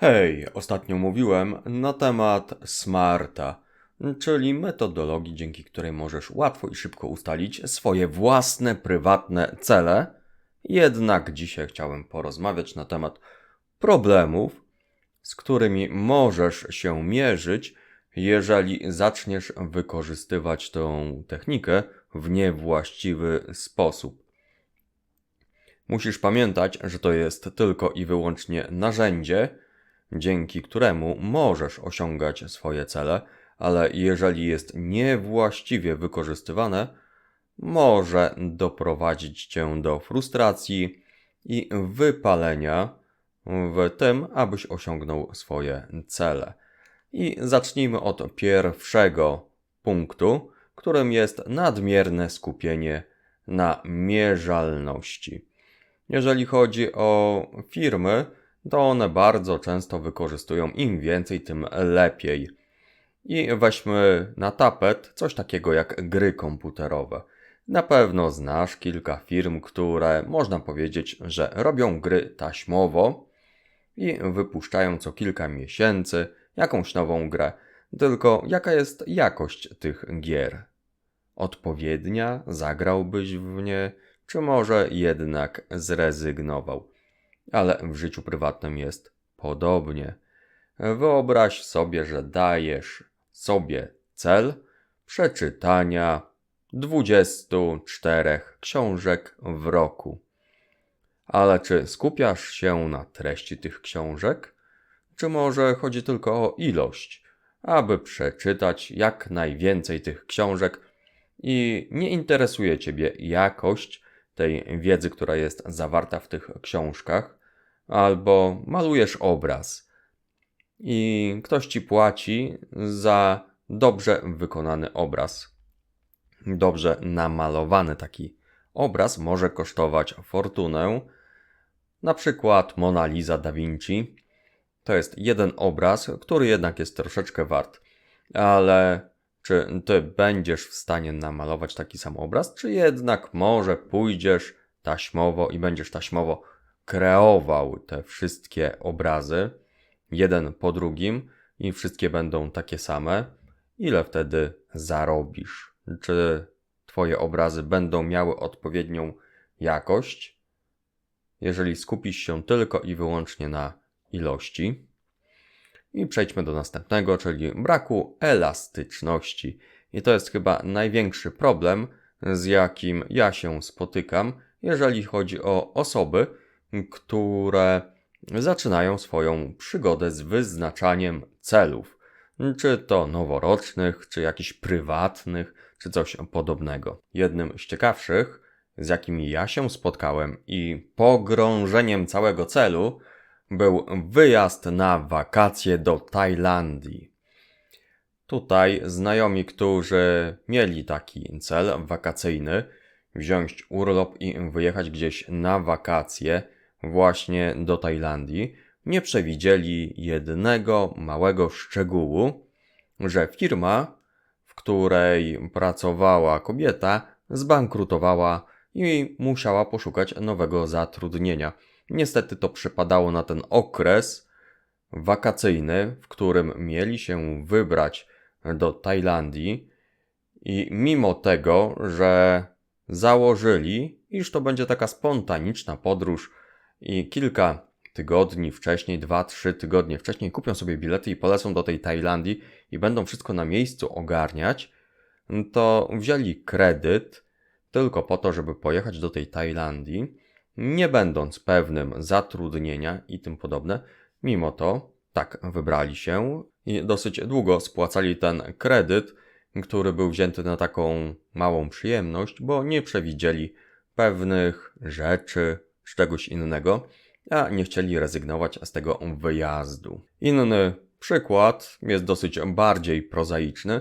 Hej, ostatnio mówiłem na temat Smarta, czyli metodologii, dzięki której możesz łatwo i szybko ustalić swoje własne, prywatne cele. Jednak dzisiaj chciałem porozmawiać na temat problemów, z którymi możesz się mierzyć, jeżeli zaczniesz wykorzystywać tą technikę w niewłaściwy sposób. Musisz pamiętać, że to jest tylko i wyłącznie narzędzie, dzięki któremu możesz osiągać swoje cele, ale jeżeli jest niewłaściwie wykorzystywane, może doprowadzić cię do frustracji i wypalenia w tym, abyś osiągnął swoje cele. I zacznijmy od pierwszego punktu, którym jest nadmierne skupienie na mierzalności. Jeżeli chodzi o firmy, to one bardzo często wykorzystują im więcej, tym lepiej. I weźmy na tapet coś takiego jak gry komputerowe. Na pewno znasz kilka firm, które można powiedzieć, że robią gry taśmowo i wypuszczają co kilka miesięcy jakąś nową grę. Tylko jaka jest jakość tych gier? Odpowiednia? Zagrałbyś w nie? Czy może jednak zrezygnował? Ale w życiu prywatnym jest podobnie. Wyobraź sobie, że dajesz sobie cel przeczytania 24 książek w roku. Ale czy skupiasz się na treści tych książek? Czy może chodzi tylko o ilość, aby przeczytać jak najwięcej tych książek i nie interesuje Ciebie jakość tej wiedzy, która jest zawarta w tych książkach? Albo malujesz obraz i ktoś ci płaci za dobrze wykonany obraz. Dobrze namalowany taki obraz może kosztować fortunę. Na przykład Mona Lisa da Vinci to jest jeden obraz, który jednak jest troszeczkę wart. Ale czy ty będziesz w stanie namalować taki sam obraz, czy jednak może pójdziesz taśmowo i będziesz taśmowo kreował te wszystkie obrazy, jeden po drugim, i wszystkie będą takie same, ile wtedy zarobisz? Czy Twoje obrazy będą miały odpowiednią jakość? Jeżeli skupisz się tylko i wyłącznie na ilości. I przejdźmy do następnego, czyli braku elastyczności. I to jest chyba największy problem, z jakim ja się spotykam, jeżeli chodzi o osoby, które zaczynają swoją przygodę z wyznaczaniem celów, czy to noworocznych, czy jakichś prywatnych, czy coś podobnego. Jednym z ciekawszych, z jakimi ja się spotkałem i pogrążeniem całego celu, był wyjazd na wakacje do Tajlandii. Tutaj znajomi, którzy mieli taki cel wakacyjny, wziąć urlop i wyjechać gdzieś na wakacje, właśnie do Tajlandii, nie przewidzieli jednego małego szczegółu, że firma, w której pracowała kobieta, zbankrutowała i musiała poszukać nowego zatrudnienia. Niestety to przypadało na ten okres wakacyjny, w którym mieli się wybrać do Tajlandii, i mimo tego, że założyli, iż to będzie taka spontaniczna podróż, i kilka tygodni wcześniej, dwa, trzy tygodnie wcześniej kupią sobie bilety i polecą do tej Tajlandii i będą wszystko na miejscu ogarniać, to wzięli kredyt tylko po to, żeby pojechać do tej Tajlandii, nie będąc pewnym zatrudnienia i tym podobne. Mimo to tak wybrali się i dosyć długo spłacali ten kredyt, który był wzięty na taką małą przyjemność, bo nie przewidzieli pewnych rzeczy, czy czegoś innego, a nie chcieli rezygnować z tego wyjazdu. Inny przykład jest dosyć bardziej prozaiczny,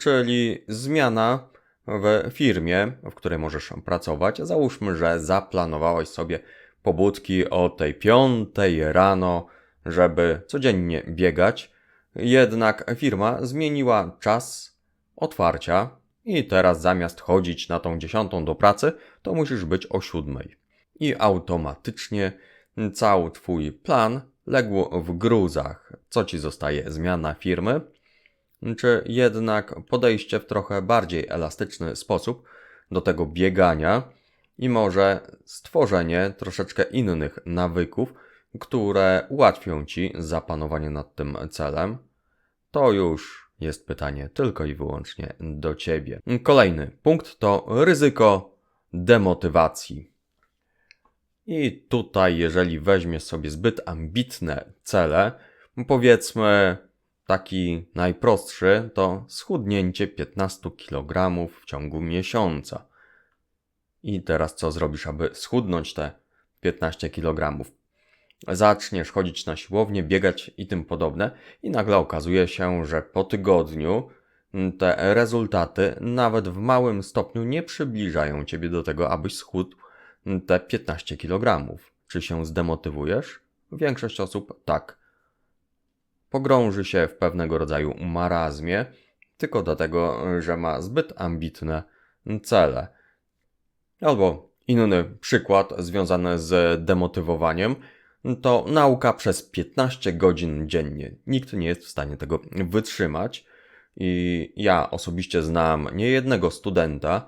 czyli zmiana w firmie, w której możesz pracować. Załóżmy, że zaplanowałeś sobie pobudki o tej piątej rano, żeby codziennie biegać. Jednak firma zmieniła czas otwarcia i teraz zamiast chodzić na tą dziesiątą do pracy, to musisz być o siódmej i automatycznie cały Twój plan legło w gruzach. Co ci zostaje? Zmiana firmy? Czy jednak podejście w trochę bardziej elastyczny sposób do tego biegania i może stworzenie troszeczkę innych nawyków, które ułatwią ci zapanowanie nad tym celem? To już jest pytanie tylko i wyłącznie do ciebie. Kolejny punkt to ryzyko demotywacji. I tutaj, jeżeli weźmiesz sobie zbyt ambitne cele, powiedzmy taki najprostszy to schudnięcie 15 kg w ciągu miesiąca. I teraz co zrobisz, aby schudnąć te 15 kg? Zaczniesz chodzić na siłownię, biegać i tym podobne, i nagle okazuje się, że po tygodniu te rezultaty nawet w małym stopniu nie przybliżają ciebie do tego, abyś schudł te 15 kg. Czy się zdemotywujesz? Większość osób tak. Pogrąży się w pewnego rodzaju marazmie, tylko dlatego, że ma zbyt ambitne cele. Albo inny przykład związany z demotywowaniem to nauka przez 15 godzin dziennie. Nikt nie jest w stanie tego wytrzymać. I ja osobiście znam niejednego studenta,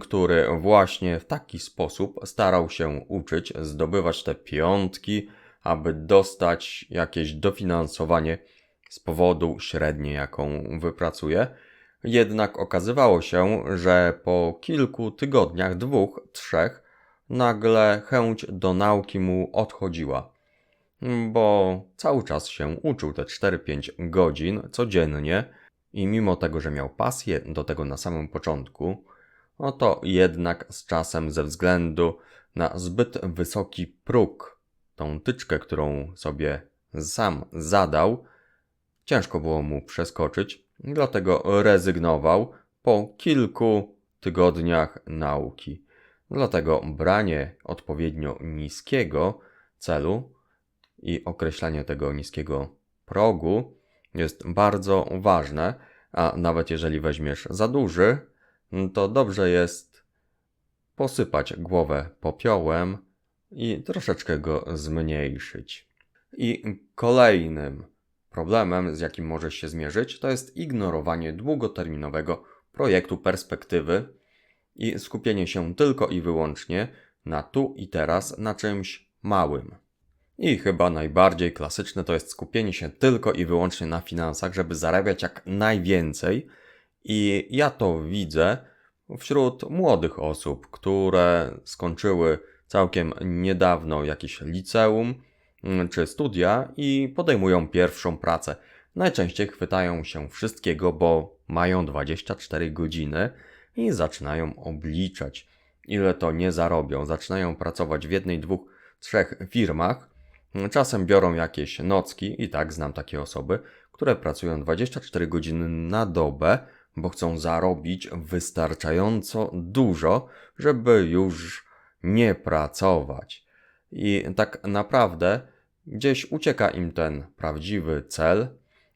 który właśnie w taki sposób starał się uczyć, zdobywać te piątki, aby dostać jakieś dofinansowanie z powodu średniej, jaką wypracuje. Jednak okazywało się, że po kilku tygodniach, dwóch, trzech, nagle chęć do nauki mu odchodziła, bo cały czas się uczył te 4-5 godzin codziennie i mimo tego, że miał pasję do tego na samym początku, no to jednak z czasem ze względu na zbyt wysoki próg, tą tyczkę, którą sobie sam zadał, ciężko było mu przeskoczyć, dlatego rezygnował po kilku tygodniach nauki. Dlatego branie odpowiednio niskiego celu i określanie tego niskiego progu jest bardzo ważne, a nawet jeżeli weźmiesz za duży, to dobrze jest posypać głowę popiołem i troszeczkę go zmniejszyć. I kolejnym problemem, z jakim możesz się zmierzyć, to jest ignorowanie długoterminowego projektu perspektywy i skupienie się tylko i wyłącznie na tu i teraz, na czymś małym. I chyba najbardziej klasyczne to jest skupienie się tylko i wyłącznie na finansach, żeby zarabiać jak najwięcej. I ja to widzę wśród młodych osób, które skończyły całkiem niedawno jakieś liceum mm, czy studia i podejmują pierwszą pracę. Najczęściej chwytają się wszystkiego, bo mają 24 godziny i zaczynają obliczać, ile to nie zarobią. Zaczynają pracować w jednej, dwóch, trzech firmach. Czasem biorą jakieś nocki i tak znam takie osoby, które pracują 24 godziny na dobę, bo chcą zarobić wystarczająco dużo, żeby już nie pracować. I tak naprawdę gdzieś ucieka im ten prawdziwy cel,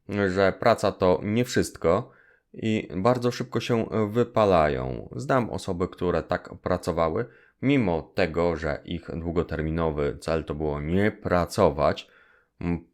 że praca to nie wszystko i bardzo szybko się wypalają. Znam osoby, które tak pracowały, mimo tego, że ich długoterminowy cel to było nie pracować,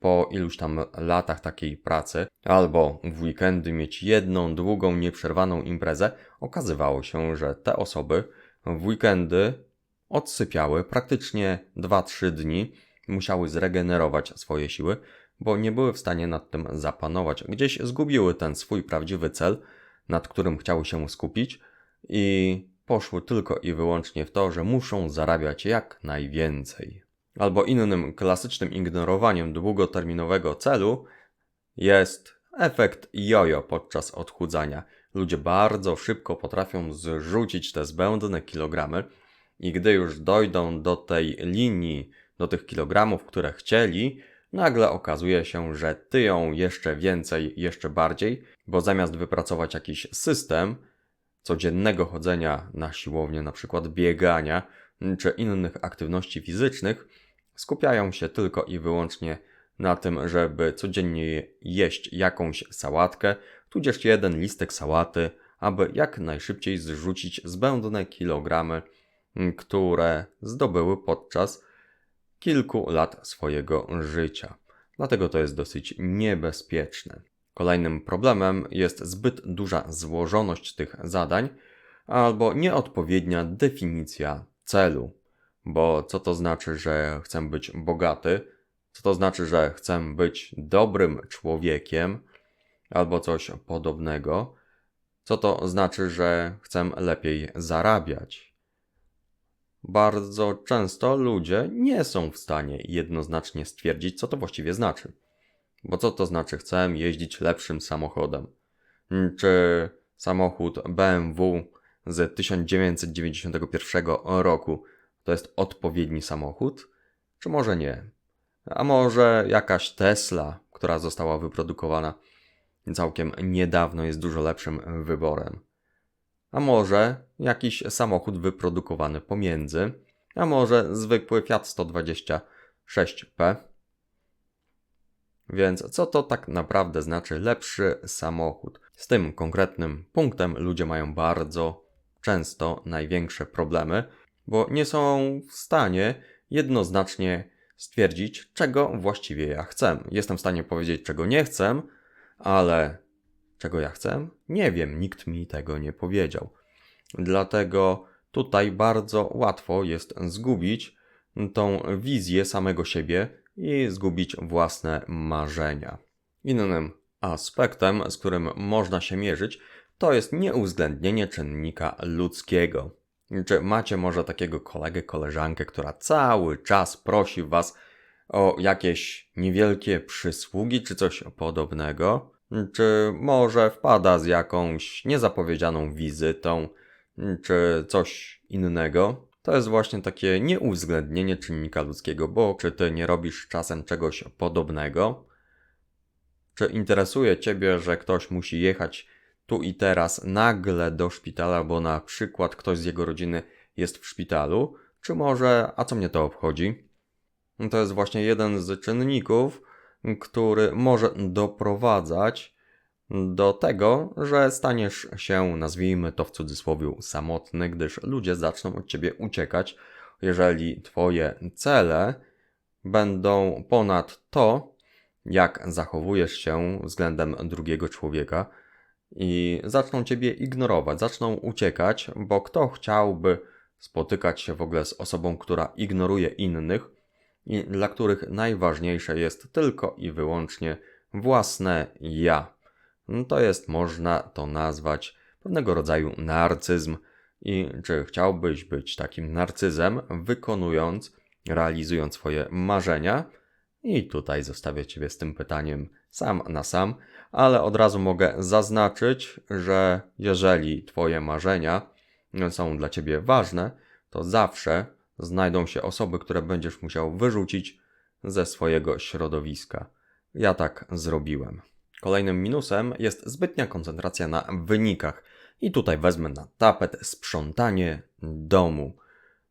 po iluś tam latach takiej pracy, albo w weekendy mieć jedną długą, nieprzerwaną imprezę, okazywało się, że te osoby w weekendy odsypiały praktycznie 2-3 dni, musiały zregenerować swoje siły, bo nie były w stanie nad tym zapanować. Gdzieś zgubiły ten swój prawdziwy cel, nad którym chciały się skupić i poszły tylko i wyłącznie w to, że muszą zarabiać jak najwięcej. Albo innym klasycznym ignorowaniem długoterminowego celu jest efekt jojo podczas odchudzania. Ludzie bardzo szybko potrafią zrzucić te zbędne kilogramy i gdy już dojdą do tej linii, do tych kilogramów, które chcieli, nagle okazuje się, że tyją jeszcze więcej, jeszcze bardziej, bo zamiast wypracować jakiś system codziennego chodzenia na siłownię, na przykład biegania czy innych aktywności fizycznych, skupiają się tylko i wyłącznie na tym, żeby codziennie jeść jakąś sałatkę, tudzież jeden listek sałaty, aby jak najszybciej zrzucić zbędne kilogramy, które zdobyły podczas kilku lat swojego życia. Dlatego to jest dosyć niebezpieczne. Kolejnym problemem jest zbyt duża złożoność tych zadań albo nieodpowiednia definicja celu. Bo co to znaczy, że chcę być bogaty? Co to znaczy, że chcę być dobrym człowiekiem albo coś podobnego? Co to znaczy, że chcę lepiej zarabiać? Bardzo często ludzie nie są w stanie jednoznacznie stwierdzić, co to właściwie znaczy. Bo co to znaczy chcę jeździć lepszym samochodem? Czy samochód BMW z 1991 roku to jest odpowiedni samochód? Czy może nie? A może jakaś Tesla, która została wyprodukowana całkiem niedawno, jest dużo lepszym wyborem? A może jakiś samochód wyprodukowany pomiędzy? A może zwykły Fiat 126P? Więc co to tak naprawdę znaczy lepszy samochód? Z tym konkretnym punktem ludzie mają bardzo często największe problemy, bo nie są w stanie jednoznacznie stwierdzić, czego właściwie ja chcę. Jestem w stanie powiedzieć, czego nie chcę, ale czego ja chcę? Nie wiem, nikt mi tego nie powiedział. Dlatego tutaj bardzo łatwo jest zgubić tą wizję samego siebie i zgubić własne marzenia. Innym aspektem, z którym można się mierzyć, to jest nieuwzględnienie czynnika ludzkiego. Czy macie może takiego kolegę, koleżankę, która cały czas prosi was o jakieś niewielkie przysługi czy coś podobnego? Czy może wpada z jakąś niezapowiedzianą wizytą, czy coś innego? to jest właśnie takie nieuwzględnienie czynnika ludzkiego, bo czy ty nie robisz czasem czegoś podobnego? Czy interesuje ciebie, że ktoś musi jechać tu i teraz nagle do szpitala, bo na przykład ktoś z jego rodziny jest w szpitalu? Czy może, a co mnie to obchodzi? To jest właśnie jeden z czynników, który może doprowadzać do tego, że staniesz się, nazwijmy to w cudzysłowie, samotny, gdyż ludzie zaczną od ciebie uciekać, jeżeli twoje cele będą ponad to, jak zachowujesz się względem drugiego człowieka i zaczną ciebie ignorować, zaczną uciekać, bo kto chciałby spotykać się w ogóle z osobą, która ignoruje innych i dla których najważniejsze jest tylko i wyłącznie własne ja. No to jest, można to nazwać pewnego rodzaju narcyzm. I czy chciałbyś być takim narcyzem, wykonując, realizując swoje marzenia? I tutaj zostawię Ciebie z tym pytaniem sam na sam, ale od razu mogę zaznaczyć, że jeżeli Twoje marzenia są dla Ciebie ważne, to zawsze znajdą się osoby, które będziesz musiał wyrzucić ze swojego środowiska. Ja tak zrobiłem. Kolejnym minusem jest zbytnia koncentracja na wynikach. I tutaj wezmę na tapet sprzątanie domu.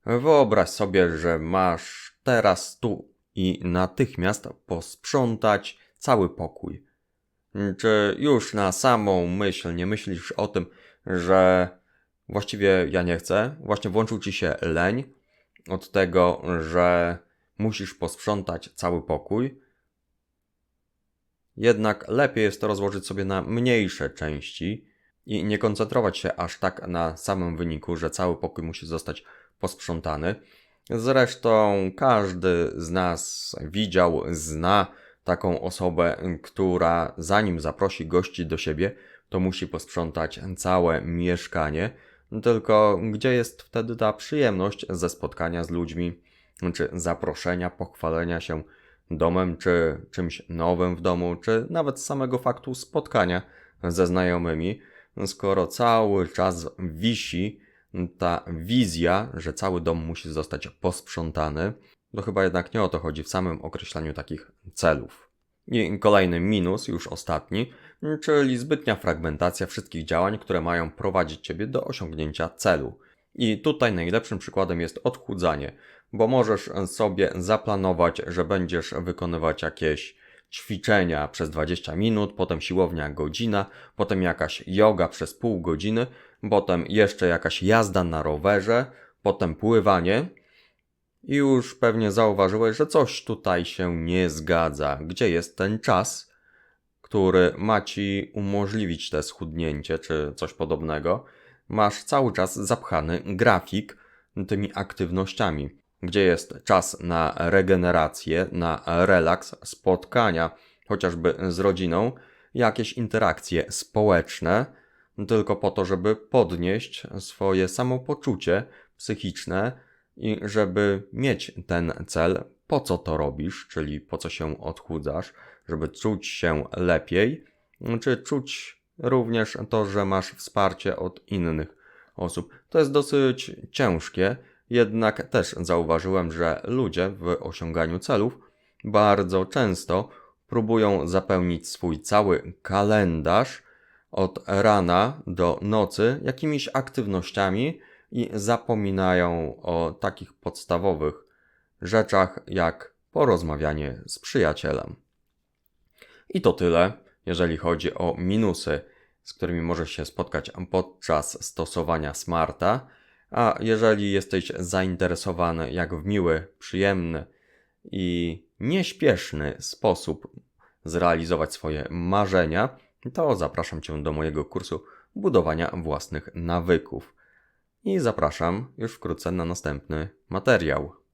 Wyobraź sobie, że masz teraz tu i natychmiast posprzątać cały pokój. Czy już na samą myśl nie myślisz o tym, że właściwie ja nie chcę? Właśnie włączył ci się leń od tego, że musisz posprzątać cały pokój jednak lepiej jest to rozłożyć sobie na mniejsze części i nie koncentrować się aż tak na samym wyniku, że cały pokój musi zostać posprzątany. Zresztą każdy z nas widział, zna taką osobę, która zanim zaprosi gości do siebie, to musi posprzątać całe mieszkanie. Tylko gdzie jest wtedy ta przyjemność ze spotkania z ludźmi, czy zaproszenia, pochwalenia się domem, czy czymś nowym w domu, czy nawet samego faktu spotkania ze znajomymi, skoro cały czas wisi ta wizja, że cały dom musi zostać posprzątany, to chyba jednak nie o to chodzi w samym określaniu takich celów. I kolejny minus, już ostatni, czyli zbytnia fragmentacja wszystkich działań, które mają prowadzić Ciebie do osiągnięcia celu. I tutaj najlepszym przykładem jest odchudzanie bo możesz sobie zaplanować, że będziesz wykonywać jakieś ćwiczenia przez 20 minut, potem siłownia godzina, potem jakaś yoga przez pół godziny, potem jeszcze jakaś jazda na rowerze, potem pływanie. I już pewnie zauważyłeś, że coś tutaj się nie zgadza. Gdzie jest ten czas, który ma ci umożliwić te schudnięcie czy coś podobnego? Masz cały czas zapchany grafik tymi aktywnościami, gdzie jest czas na regenerację, na relaks, spotkania, chociażby z rodziną, jakieś interakcje społeczne, tylko po to, żeby podnieść swoje samopoczucie psychiczne i żeby mieć ten cel, po co to robisz, czyli po co się odchudzasz, żeby czuć się lepiej, czy czuć również to, że masz wsparcie od innych osób. To jest dosyć ciężkie, jednak też zauważyłem, że ludzie w osiąganiu celów bardzo często próbują zapełnić swój cały kalendarz od rana do nocy jakimiś aktywnościami i zapominają o takich podstawowych rzeczach jak porozmawianie z przyjacielem. I to tyle, jeżeli chodzi o minusy, z którymi możesz się spotkać podczas stosowania smarta. A jeżeli jesteś zainteresowany, jak w miły, przyjemny i nieśpieszny sposób zrealizować swoje marzenia, to zapraszam Cię do mojego kursu budowania własnych nawyków. I zapraszam już wkrótce na następny materiał.